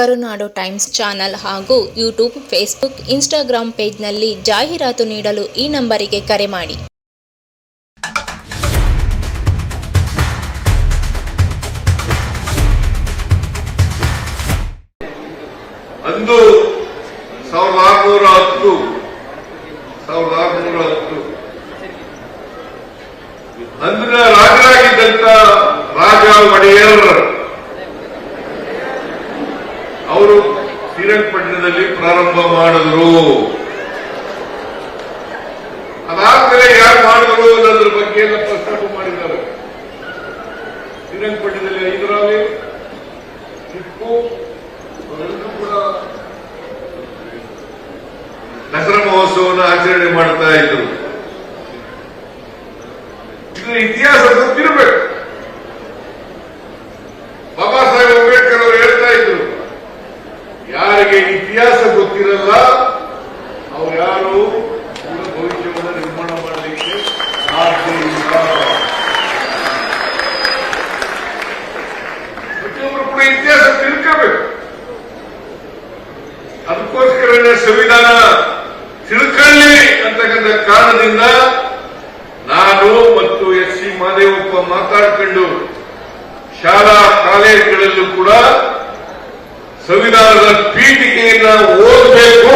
ಕರುನಾಡು times channel ಹಾಗೂ YouTube, Facebook Instagram ಪೇಜ್ನಲ್ಲಿ ಜಾಹೀರಾತು ನೀಡಲು ಈ ನಂಬರಿಗೆ ಕರೆ ಮಾಡಿ. ಅಂದು ಸಾವಿರದ ಆರುನೂರ ಹತ್ತು ಸಾವಿರದ ಆರುನೂರ ಹತ್ತು ಅಂದಿನ ರಾಜರಾಗಿದ್ದಂತ ರಾಜ ಒಡೆಯರ್ ಅವರು ಶ್ರೀರಂಗಪಟ್ಟಣದಲ್ಲಿ ಪ್ರಾರಂಭ ಮಾಡಿದ್ರು. ಅದಾದ್ಮೇಲೆ ಯಾರು ಮಾಡಿದ್ರು ಅನ್ನೋದ್ರ ಬಗ್ಗೆ ಎಲ್ಲ ಪ್ರಸ್ತಾಪ ಮಾಡಿದ್ದಾರೆ. ಶ್ರೀರಂಗಪಟ್ಟಣದಲ್ಲಿ ಹೈದರಾಲಿ ಟಿಪ್ಪು ಅವರೆಲ್ಲರೂ ಕೂಡ ದಸರಾ ಮಹೋತ್ಸವವನ್ನು ಆಚರಣೆ ಮಾಡ್ತಾ ಇದ್ರು. ಇದು ಇತಿಹಾಸ ಗೊತ್ತಿರಬೇಕು ಗೊತ್ತಿರಲ್ಲ ಅವ್ರು ಯಾರು ಭವಿಷ್ಯವನ್ನು ನಿರ್ಮಾಣ ಮಾಡಲಿಕ್ಕೆ ಸಾಧ್ಯ ಇಲ್ಲ. ಪ್ರತಿಯೊಬ್ಬರು ಕೂಡ ಇತಿಹಾಸ ತಿಳ್ಕೋಬೇಕು. ಅದಕ್ಕೋಸ್ಕರನೇ ಸಂವಿಧಾನ ತಿಳ್ಕೊಳ್ಳಿ ಅಂತಕ್ಕಂಥ ಕಾರಣದಿಂದ ನಾನು ಮತ್ತು ಎಸ್ ಸಿ ಮಾದೇವಪ್ಪ ಮಾತಾಡ್ಕೊಂಡು ಶಾಲಾ ಕಾಲೇಜುಗಳಲ್ಲೂ ಕೂಡ ಸಂವಿಧಾನದ ಪೀಠಿಕೆಯನ್ನ ಓದಬೇಕು.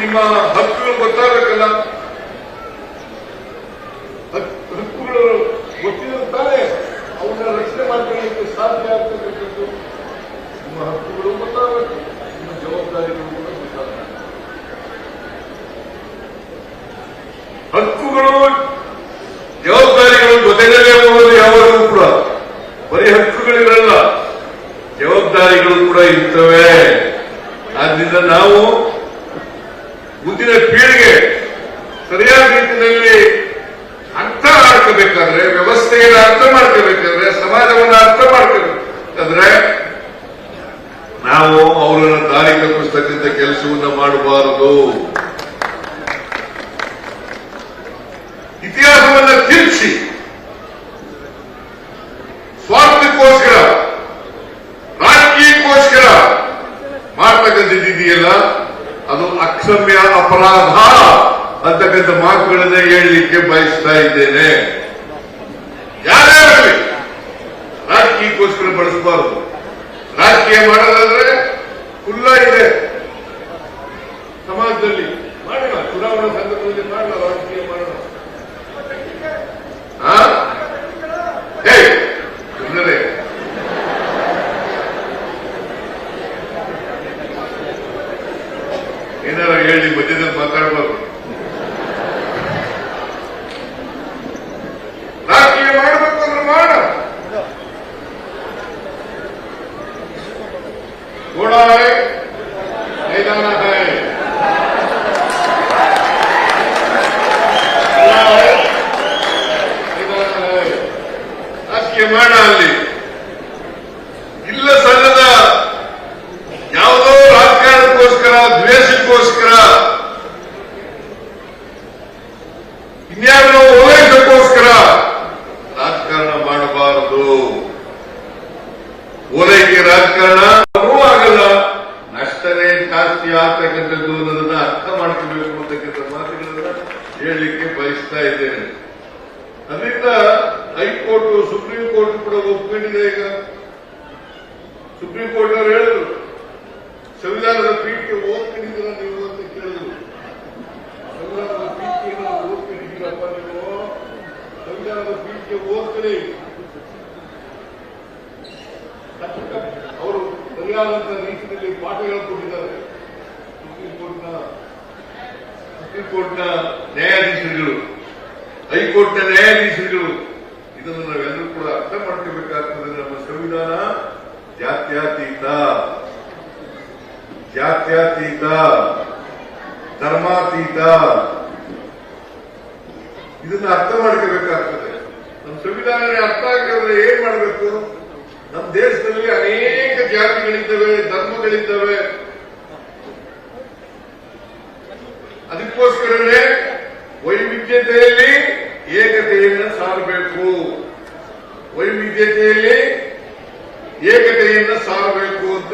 ನಿಮ್ಮ ಹಕ್ಕು ಗೊತ್ತಾಗಬೇಕಲ್ಲ? ಇರ್ತವೆ. ಆದ್ರಿಂದ ನಾವು ಮುಂದಿನ ಪೀಳಿಗೆ ಸರಿಯಾದ ರೀತಿಯಲ್ಲಿ ಅರ್ಥ ಮಾಡ್ಕೋಬೇಕಾದ್ರೆ, ವ್ಯವಸ್ಥೆಯನ್ನು ಅರ್ಥ ಮಾಡ್ಕೋಬೇಕಾದ್ರೆ, ಸಮಾಜವನ್ನು ಅರ್ಥ ಮಾಡ್ಕೋಬೇಕಾದ್ರೆ ನಾವು ಅವರನ್ನು ದಾರಿ ತಪ್ಪಿಸ್ತಕ್ಕಂಥ ಕೆಲಸವನ್ನು ಮಾಡಬಾರದು. ಇತಿಹಾಸವನ್ನ ತಿರುಗಿಸಿ ಸ್ವಾರ್ಥಕ್ಕೋಸ್ಕರ ರಾಜಕೀಯಕ್ಕೋಸ್ಕರ ಮಾಡ್ತಕ್ಕಂಥದ್ದಿದೆಯಲ್ಲ ಅದು ಅಕ್ಷಮ್ಯ ಅಪರಾಧ ಅಂತಕ್ಕಂಥ ಮಾತುಗಳನ್ನ ಹೇಳಲಿಕ್ಕೆ ಬಯಸ್ತಾ ಇದ್ದೇನೆ. ಯಾರೇ ಆಗಲಿ ರಾಜಕೀಯಕ್ಕೋಸ್ಕರ ಬಳಸಬಾರದು. ರಾಜಕೀಯ ಮಾಡೋದಾದ್ರೆ ಏನಾರ ಹೇಳಿ ಮಧ್ಯದಲ್ಲಿ ಮಾತಾಡಬಾರ್ದು ಇನ್ಯಾವುದೋ ಓಲೈಸಕ್ಕೋಸ್ಕರ ರಾಜಕಾರಣ ಮಾಡಬಾರದು. ಓಲೈಕೆ ರಾಜಕಾರಣ ಆಗಲ್ಲ. ನಷ್ಟನೇ ಜಾಸ್ತಿ ಆಗ್ತಕ್ಕಂಥದ್ದು ಅನ್ನೋದನ್ನ ಅರ್ಥ ಮಾಡ್ಕೋಬೇಕು ಅಂತಕ್ಕಂಥ ಮಾತುಗಳನ್ನ ಹೇಳಲಿಕ್ಕೆ ಬಯಸ್ತಾ ಇದ್ದೇನೆ. ಅದರಿಂದ ಹೈಕೋರ್ಟ್, ಸುಪ್ರೀಂ ಕೋರ್ಟ್ ಕೂಡ ಒಪ್ಪಿಕೊಂಡಿದೆ ಈಗ. ಸುಪ್ರೀಂ ಕೋರ್ಟ್ ಅವರು ಹೇಳಿದ್ರು, ಸಂವಿಧಾನದ ಪೀಠಕ್ಕೆ ಓದ್ಕೊಂಡಿದ್ದೀರ ನೀವು ಅಂತ ಕೇಳಿದ್ರು ಸಂವಿಧಾನದ ಪೀಠಿಕೆಯನ್ನು ಓದ್ಕೊಂಡಿದ್ದೀರಪ್ಪ ನೀವು ಸಂವಿಧಾನದ ಪೀಠಿಕೆ ಓದ್ಕೊಳ್ಳಿ ಅವರು ಸರಿಯಾದಂತ ರೀತಿಯಲ್ಲಿ ಪಾಠ ಹೇಳ್ಕೊಟ್ಟಿದ್ದಾರೆ ಸುಪ್ರೀಂ ಕೋರ್ಟ್ನ ಸುಪ್ರೀಂ ಕೋರ್ಟ್ನ ನ್ಯಾಯಾಧೀಶರುಗಳು, ಹೈಕೋರ್ಟ್ನ ನ್ಯಾಯಾಧೀಶರುಗಳು, ಇದನ್ನು ನಾವೆಲ್ಲರೂ ಕೂಡ ಅರ್ಥ ಮಾಡ್ಕೋಬೇಕಾಗ್ತದೆ ನಮ್ಮ ಸಂವಿಧಾನ. ಜಾತ್ಯಾತೀತ. ಜಾತ್ಯಾತೀತ. ಧರ್ಮಾತೀತ. ಇದನ್ನ ಅರ್ಥ ಮಾಡ್ಕೋಬೇಕಾಗ್ತದೆ. ನಮ್ಮ ಸಂವಿಧಾನ ಅರ್ಥ ಆಗಿರೋದ್ರೆ ಏನ್ ಮಾಡಬೇಕು? ನಮ್ಮ ದೇಶದಲ್ಲಿ ಅನೇಕ ಜಾತಿಗಳಿದ್ದಾವೆ, ಧರ್ಮಗಳಿದ್ದಾವೆ. ಅದಕ್ಕೋಸ್ಕರವೇ ವೈವಿಧ್ಯತೆಯಲ್ಲಿ ಏಕತೆಯನ್ನು ಸಾರಬೇಕು. ವೈವಿಧ್ಯತೆಯಲ್ಲಿ ಏಕತೆಯನ್ನು ಸಾರಬೇಕು ಅಂತ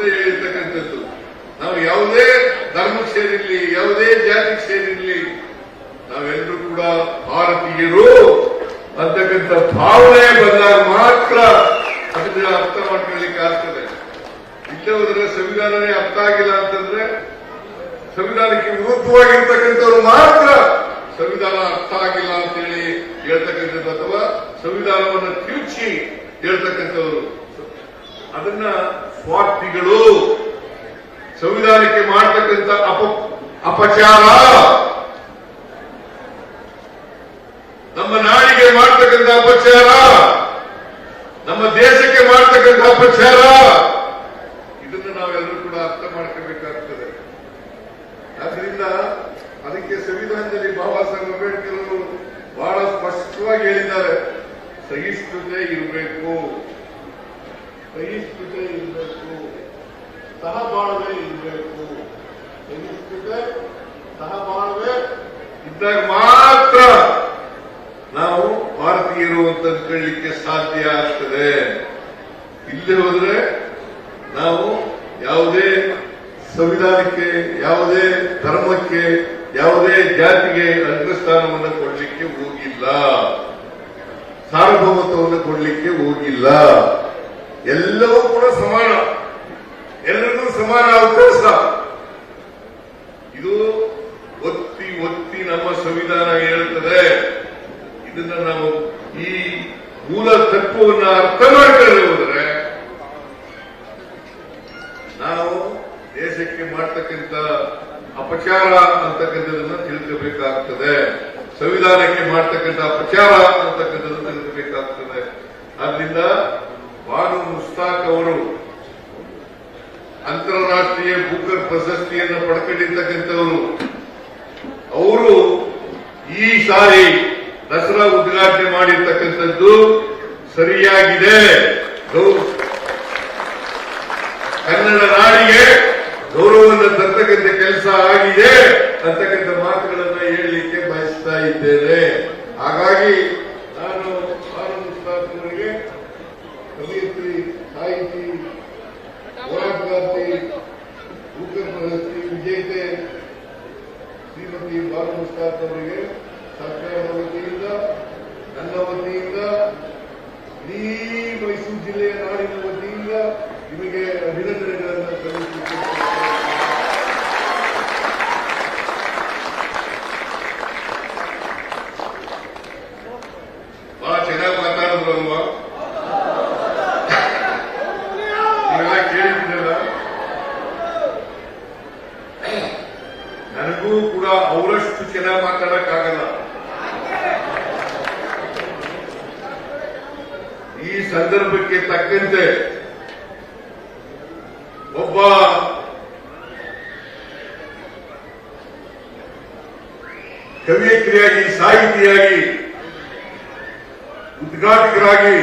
ಭಾವನೆ ಬಂದಾಗ ಮಾತ್ರ ಅದನ್ನ ಅರ್ಥ ಮಾಡ್ಕೊಳ್ಳಿಕ್ಕೆ ಆಗ್ತದೆ ಇಲ್ಲೇ ಹೋದ್ರೆ ಸಂವಿಧಾನನೇ ಅರ್ಥ ಆಗಿಲ್ಲ ಅಂತಂದ್ರೆ ಸಂವಿಧಾನಕ್ಕೆ ವಿರುದ್ಧವಾಗಿರ್ತಕ್ಕಂಥವ್ರು ಮಾತ್ರ ಸಂವಿಧಾನ ಅರ್ಥ ಆಗಿಲ್ಲ ಅಂತೇಳಿ ಹೇಳ್ತಕ್ಕಂಥದ್ದು ಅಥವಾ ಸಂವಿಧಾನವನ್ನು ತಿರುಚಿ ಹೇಳ್ತಕ್ಕಂಥವ್ರು. ಅದನ್ನ ಸ್ವಾರ್ಥಿಗಳು ಸಂವಿಧಾನಕ್ಕೆ ಮಾಡ್ತಕ್ಕಂಥ ಅಪ ಅಪಚಾರ ನಮ್ಮ ನಾಡಿಗೆ ಮಾಡ್ತಕ್ಕಂಥ ಅಪಚಾರ, ನಮ್ಮ ದೇಶಕ್ಕೆ ಮಾಡ್ತಕ್ಕಂಥ ಅಪಚಾರ ಇದನ್ನು ನಾವೆಲ್ಲರೂ ಕೂಡ ಅರ್ಥ ಮಾಡ್ಕೋಬೇಕಾಗ್ತದೆ ಆದ್ರಿಂದ ಅದಕ್ಕೆ ಸಂವಿಧಾನದಲ್ಲಿ ಬಾಬಾ ಸಾಹೇಬ್ ಅಂಬೇಡ್ಕರ್ ಅವರು ಬಹಳ ಸ್ಪಷ್ಟವಾಗಿ ಹೇಳಿದ್ದಾರೆ. ಸಹಿಷ್ಣುತೆ ಇರಬೇಕು. ಸಹಿಷ್ಣುತೆ ಇರಬೇಕು. ಸಹಬಾಳ್ವೆ ಇರಬೇಕು. ಸಹಿಷ್ಣುತೆ, ಸಹಬಾಳ್ವೆ ಇದ್ದಾಗ ಮಾತ್ರ ನಾವು ಭಾರತೀಯರು ಅಂತ ಅಂದ್ಕೊಳ್ಳಿಕ್ಕೆ ಸಾಧ್ಯ ಆಗ್ತದೆ. ಇಲ್ಲಿ ಹೋದ್ರೆ ನಾವು ಯಾವುದೇ ಸಂವಿಧಾನಕ್ಕೆ, ಯಾವುದೇ ಧರ್ಮಕ್ಕೆ ಯಾವುದೇ ಜಾತಿಗೆ ಅಗ್ರಸ್ಥಾನವನ್ನು ಕೊಡಲಿಕ್ಕೆ ಹೋಗಿಲ್ಲ. ಸಾರ್ವಭೌಮತ್ವವನ್ನು ಕೊಡಲಿಕ್ಕೆ ಹೋಗಿಲ್ಲ. ಎಲ್ಲವೂ ಕೂಡ ಸಮಾನ. ಎಲ್ಲರಿಗೂ ಸಮಾನ ಅವಕಾಶ. ಇದು ಒತ್ತಿ ಒತ್ತಿ ನಮ್ಮ ಸಂವಿಧಾನ ಹೇಳುತ್ತದೆ. ಇದನ್ನ ನಾವು ಈ ಮೂಲ ತತ್ವವನ್ನು ಅರ್ಥ ಮಾಡ್ಕೊಳ್ಳದೆ ಹೋದರೆ ನಾವು ದೇಶಕ್ಕೆ ಮಾಡ್ತಕ್ಕಂಥ ಅಪಚಾರ ಅಂತಕ್ಕಂಥದನ್ನ ತಿಳ್ಕೋಬೇಕಾಗ್ತದೆ ಸಂವಿಧಾನಕ್ಕೆ ಮಾಡ್ತಕ್ಕಂಥ ಪ್ರಚಾರ ಅಂತಕ್ಕಂಥದ್ದು ತಿಳ್ಕೋಬೇಕಾಗ್ತದೆ ಆದ್ರಿಂದ ಬಾನು ಮುಸ್ತಾಕ್ ಅವರು ಅಂತಾರಾಷ್ಟ್ರೀಯ ಬೂಕರ್ ಪ್ರಶಸ್ತಿಯನ್ನು ಪಡ್ಕೊಂಡಿರ್ತಕ್ಕಂಥವರು. ಅವರು ಈ ಸಾರಿ ದಸರಾ ಉದ್ಘಾಟನೆ ಮಾಡಿರ್ತಕ್ಕಂಥದ್ದು ಸರಿಯಾಗಿದೆ. ಕನ್ನಡ ನಾಡಿಗೆ ಗೌರವವನ್ನು ತರ್ತಕ್ಕಂಥ ಕೆಲಸ ಆಗಿದೆ. ಅಂತಕ್ಕಂಥ ಮಾತುಗಳನ್ನ ಹೇಳಲಿಕ್ಕೆ ಬಯಸ್ತಾ ಇದ್ದೇನೆ ಹಾಗಾಗಿ ನಾನು ಅವರಿಗೆ ಕವಿಯತ್ರಿ, ಸಾಹಿತಿ ಹೋರಾಟಗಾರ್ತಿ ಪ್ರಶಸ್ತಿ ವಿಜೇತೆ, ಶ್ರೀಮತಿ ಬಾಲಮುಸ್ತಾತ್ ಅವರಿಗೆ ಸರ್ಕಾರದ ವತಿಯಿಂದ ನನ್ನ ವತಿಯಿಂದ ಇಡೀ ಮೈಸೂರು ಜಿಲ್ಲೆಯ ನಾಡಿನ ವತಿಯಿಂದ ನಿಮಗೆ ಅಭಿನಂದನೆಗಳನ್ನು ಸಲ್ಲಿಸಲಿಕ್ಕೆ ಬಹಳ ಚೆನ್ನಾಗಿ ಮಾತಾಡಿದ್ರು ಅಲ್ವಾ ನೀವೆಲ್ಲ ಕೇಳಿದ್ದೀರಲ್ಲ ನನಗೂ ಕೂಡ ಅವರಷ್ಟು ಚೆನ್ನಾಗಿ ಮಾತಾಡಕ್ಕಾಗಲ್ಲ. ಈ ಸಂದರ್ಭಕ್ಕೆ ತಕ್ಕಂತೆ ಒಬ್ಬ ಕವಿಯತ್ರಿಯಾಗಿ ಸಾಹಿತಿಯಾಗಿ ಉದ್ಘಾಟಕರಾಗಿ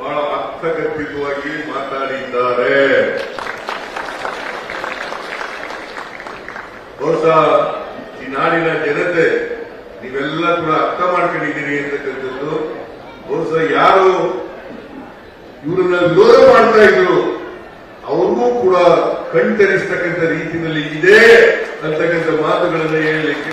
ಬಹಳ ಅರ್ಥಗರ್ಭಿತವಾಗಿ ಮಾತಾಡಿದ್ದಾರೆ. ಬಹುಶಃ ಈ ನಾಡಿನ ಜನತೆ, ನೀವೆಲ್ಲ ಕೂಡ ಅರ್ಥ ಮಾಡ್ಕೊಂಡಿದ್ದೀರಿ ಅಂತಕ್ಕಂಥದ್ದು. ಬಹುಶಃ ಯಾರು ಇವರನ್ನ ವಿರೋಧ ಮಾಡ್ತಾ ಇದ್ರು, ಅವ್ರಿಗೂ ಕೂಡ ಕಣ್ತರಿಸ್ತಕ್ಕಂಥ ರೀತಿಯಲ್ಲಿ ಇದೆ ಅಂತಕ್ಕಂಥ ಮಾತುಗಳನ್ನು ಹೇಳಲಿಕ್ಕೆ